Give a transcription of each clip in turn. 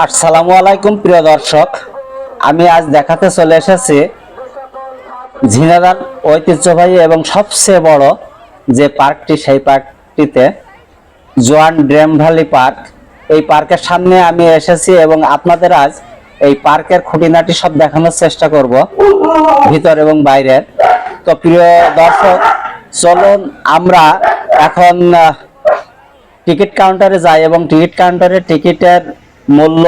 আসসালামু আলাইকুম, প্রিয় দর্শক। আমি আজ দেখাতে চলে এসেছি ঝিনাদার ঐতিহ্যবাহী এবং সবচেয়ে বড় যে পার্কটি, সেই পার্কটিতে জোয়ান ড্রেম ভ্যালি পার্ক। এই পার্কের সামনে আমি এসেছি এবং আপনাদের আজ এই পার্কের খুঁটিনাটি সব দেখানোর চেষ্টা করব, ভিতর এবং বাইরের। তো প্রিয় দর্শক, চলুন আমরা এখন টিকিট কাউন্টারে যাই এবং টিকিট কাউন্টারে টিকিটের মূল্য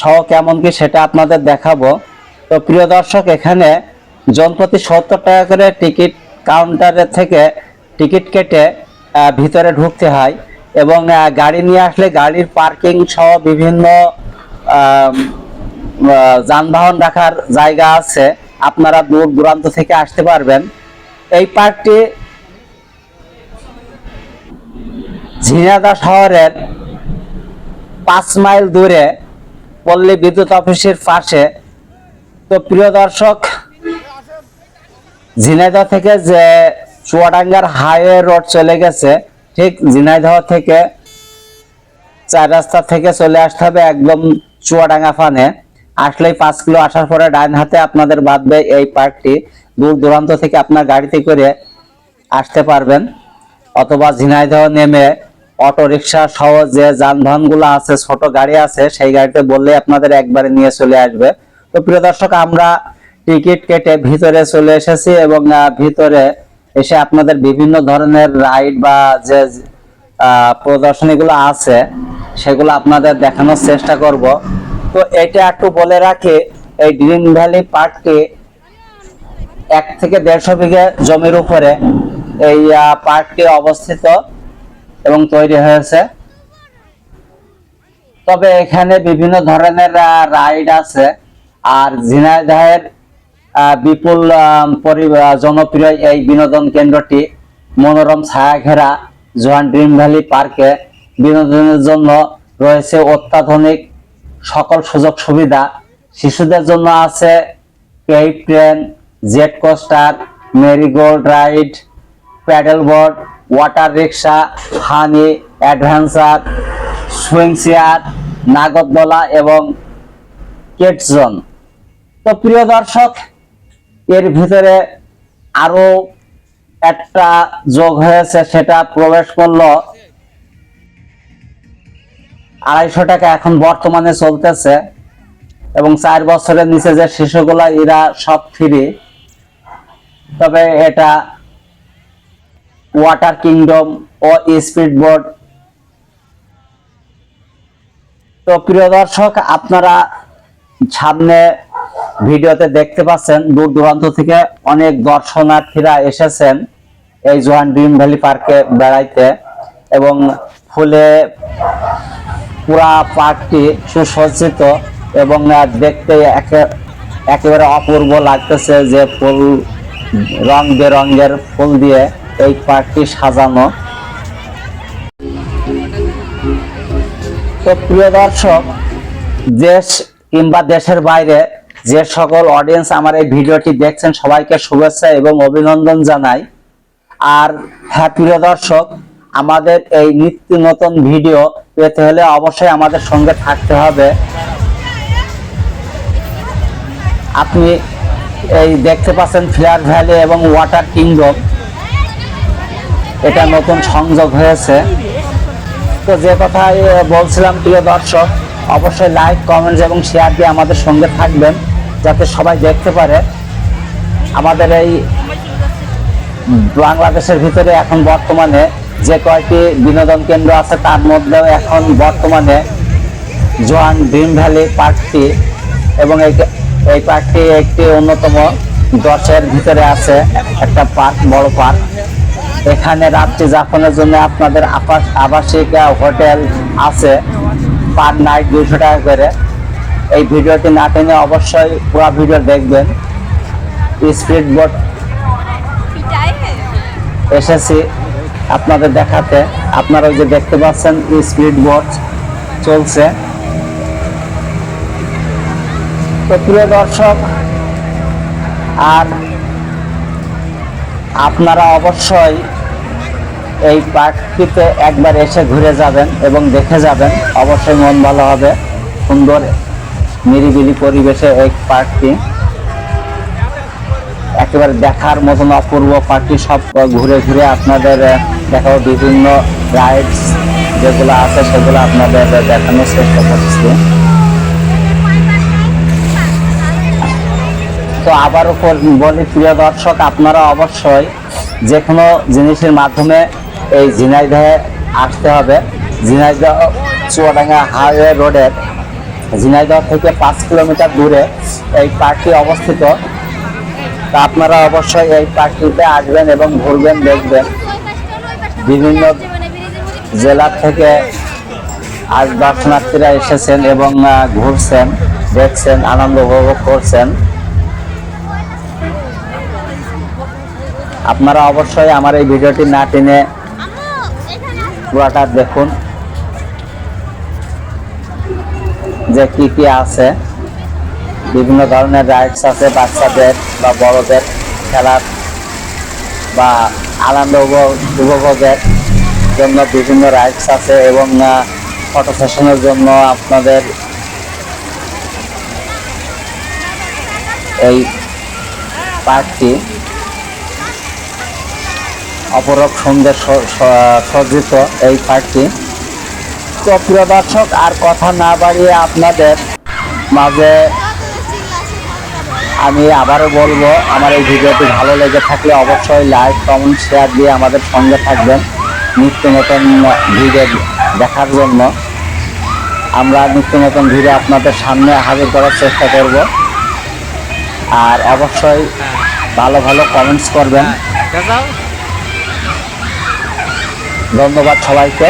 সহ কেমন কি সেটা আপনাদের দেখাবো। তো প্রিয় দর্শক, এখানে জনপ্রতি সত্তর টাকা করে টিকিট কাউন্টারের থেকে টিকিট কেটে ভিতরে ঢুকতে হয় এবং গাড়ি নিয়ে আসলে গাড়ির পার্কিং সহ বিভিন্ন যানবাহন রাখার জায়গা আছে। আপনারা দূর দূরান্ত থেকে আসতে পারবেন। এই পার্কটি ঝিনাদা শহরের পাঁচ মাইল দূরে পল্লী বিদ্যুৎ অফিসের পাশে, তো প্রিয় দর্শক, ঝিনাইদহ থেকে যে চুয়াডাঙ্গার হাইওয়ে রোড চলে গেছে, ঠিক ঝিনাইদহ থেকে চার রাস্তা থেকে চলে আসতে হবে একদম চুয়াডাঙ্গা ফানে। আসলেই পাঁচ কিলো আসার পরে ডাইন হাতে আপনাদের বাঁধবে এই পার্কটি, দূর দূরান্ত থেকে আপনার গাড়িতে করে আসতে পারবেন। অথবা ঝিনাইদহ নেমে অটো রিক্সা সহ যে যানবাহনগুলো আছে, ছোট গাড়ি আছে, সেই গাড়িতে বললে আপনাদের একবারে নিয়ে চলে আসবে। তো প্রিয় দর্শক, আমরা টিকিট কেটে ভিতরে চলে এসেছি এবং ভিতরে এসে আপনাদের বিভিন্ন ধরনের রাইড বা যে প্রদর্শনী গুলো আছে, সেগুলো আপনাদের দেখানোর চেষ্টা করব। তো এটা একটু বলে রাখি, এই গ্রিন ভ্যালি পার্কটি এক থেকে দেড়শো বিঘে জমির উপরে এই পার্কটি অবস্থিত। এবং তৈরি হয়েছে। তবে এখানে বিভিন্ন ধরনের রাইড আছে। আর ঝিনাইদহের বিপুল পরি- জনপ্রিয় এই বিনোদন কেন্দ্রটি মনোরম ছায়া ঘেরা জোয়ান ড্রিম ভ্যালি পার্কে বিনোদনের জন্য রয়েছে অত্যাধুনিক সকল সুযোগ সুবিধা। শিশুদের জন্য আছে cape train, jet coaster, marigold ride paddle board water rickshaw honey adventure swing chair এবং কেটজন। তো প্রিয় দর্শক, এর ভিতরে আরও একটা যোগ হয়েছে, সেটা প্রবেশ করল। আড়াইশো টাকা এখন বর্তমানে চলতেছে এবং চার বছরের নিচে যে শিশুগুলা, এরা সব ফ্রি তবে এটা ওয়াটার কিংডম ও স্পিড বোর্ড তো প্রিয় দর্শক, আপনারা সামনে ভিডিওতে দেখতে পাচ্ছেন, দূর দূরান্ত থেকে অনেক দর্শনার্থীরা এসেছেন এই জোহান ড্রিম ভ্যালি পার্কে বেড়াইতে এবং ফুলে পুরা পার্কটি সুসজ্জিত এবং দেখতে একে- একেবারে অপূর্ব লাগতেছে যে ফুল রং বেরঙের ফুল দিয়ে এই পার্কটি সাজানো। তো প্রিয় দর্শক, দেশ কিংবা দেশের বাইরে যে সকল অডিয়েন্স আমার এই ভিডিওটি দেখছেন, সবাইকে শুভেচ্ছা এবং অভিনন্দন জানাই। আর হ্যাঁ প্রিয় দর্শক, আমাদের এই নিত্য নতুন ভিডিও পেতে হলে অবশ্যই আমাদের সঙ্গে থাকতে হবে। আপনি এই দেখতে পাচ্ছেন ফ্লেয়ার ভ্যালি এবং ওয়াটার কিংডম। এটা নতুন সংযোগ হয়েছে। তো যে কথা বলছিলাম প্রিয় দর্শক, অবশ্যই লাইক কমেন্টস এবং শেয়ার দিয়ে আমাদের সঙ্গে থাকবেন, যাতে সবাই দেখতে পারে। আমাদের এই বাংলাদেশের ভিতরে এখন বর্তমানে যে কয়টি বিনোদন কেন্দ্র আছে, তার মধ্যেও এখন বর্তমানে জোয়ান ড্রিম ভ্যালি পার্কটি এবং এই এই পার্কটি একটি অন্যতম দশের ভিতরে আছে, একটা পার্ক, বড় পার্ক। এখানে রাত্রি যাপনের জন্য আপনাদের আবাস আবাসিক হোটেল আছে পার নাইট দুইশো টাকা করে। এই ভিডিওটি না টেনে অবশ্যই পুরো ভিডিও দেখবেন। স্পিড বোট এসেছি আপনাদের দেখাতে। আপনারা ওই যে দেখতে পাচ্ছেন, স্পিড বোট চলছে। তো প্রিয় দর্শক, আর আপনারা অবশ্যই এই পার্কটিতে একবার এসে ঘুরে যাবেন এবং দেখে যাবেন। অবশ্যই মন ভালো হবে। সুন্দর, নিরিবিলি পরিবেশে এই পার্কটি একেবারে দেখার মতন অপূর্ব পার্কটি সব ঘুরে ঘুরে আপনাদের দেখাবো বিভিন্ন রাইডস যেগুলো আছে সেগুলো আপনাদের দেখানোর চেষ্টা করছি। তো আবারও বলি, প্রিয় দর্শক, আপনারা অবশ্যই যে কোনো জিনিসের মাধ্যমে এই ঝিনাইদহে আসতে হবে। ঝিনাইদহ চুয়াডাঙ্গা হাইওয়ে রোডের ঝিনাইদহ থেকে পাঁচ কিলোমিটার দূরে এই পার্কটি অবস্থিত। তা আপনারা অবশ্যই এই পার্কটিতে আসবেন এবং ঘুরবেন, দেখবেন। বিভিন্ন জেলা থেকে আজ দর্শনার্থীরা এসেছেন এবং ঘুরছেন, দেখছেন, আনন্দ উপভোগ করছেন। আপনারা অবশ্যই আমার এই ভিডিওটি না টেনে পুরাটা দেখুন। যে কি কি আছে। বিভিন্ন ধরনের রাইডস আছে বাচ্চাদের বা বড়দের খেলার বা আনন্দ উপভোগ- উপভোগের জন্য বিভিন্ন রাইডস আছে এবং ফটো সেশনের জন্য আপনাদের এই পার্কটি অপরূপ সুন্দর সজ্জিত এই পার্কটি। তো প্রিয় দর্শক, আর কথা না বাড়িয়ে আপনাদের মাঝে আমি আবারও বলব, আমার এই ভিডিওটি ভালো লেগে থাকলে অবশ্যই লাইক কমেন্ট শেয়ার দিয়ে আমাদের সঙ্গে থাকবেন। নিত্য নতুন ভিডিও দেখার জন্য। আমরা নিত্য নতুন ভিডিও আপনাদের সামনে হাজির করার চেষ্টা করব। আর অবশ্যই ভালো ভালো কমেন্টস করবেন। ধন্যবাদ সবাইকে।